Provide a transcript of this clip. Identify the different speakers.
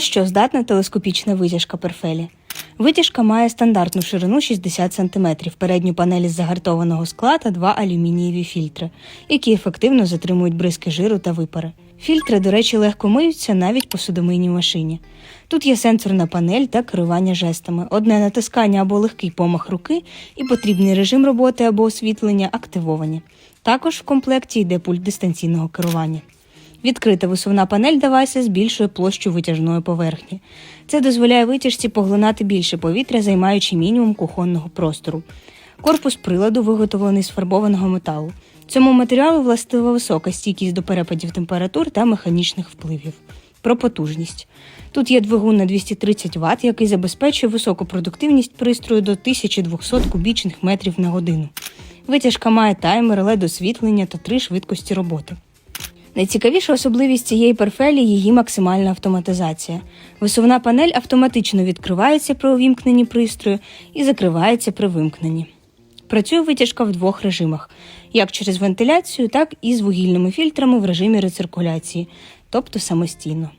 Speaker 1: Що здатна телескопічна витяжка перфелі? Витяжка має стандартну ширину 60 см, передню панель із загартованого скла та два алюмінієві фільтри, які ефективно затримують бризки жиру та випари. Фільтри, до речі, легко миються навіть по судомийній машині. Тут є сенсорна панель та керування жестами, одне натискання або легкий помах руки і потрібний режим роботи або освітлення активовані. Також в комплекті йде пульт дистанційного керування. Відкрита висувна панель девайса збільшує площу витяжної поверхні. Це дозволяє витяжці поглинати більше повітря, займаючи мінімум кухонного простору. Корпус приладу виготовлений з фарбованого металу. Цьому матеріалу властива висока стійкість до перепадів температур та механічних впливів. Про потужність. Тут є двигун на 230 Вт, який забезпечує високу продуктивність пристрою до 1200 кубічних метрів на годину. Витяжка має таймер, led освітлення та три швидкості роботи. Найцікавіша особливість цієї перфелі її максимальна автоматизація. Висувна панель автоматично відкривається при увімкненні пристрою і закривається при вимкненні. Працює витяжка в двох режимах: як через вентиляцію, так і з вугільними фільтрами в режимі рециркуляції, тобто самостійно.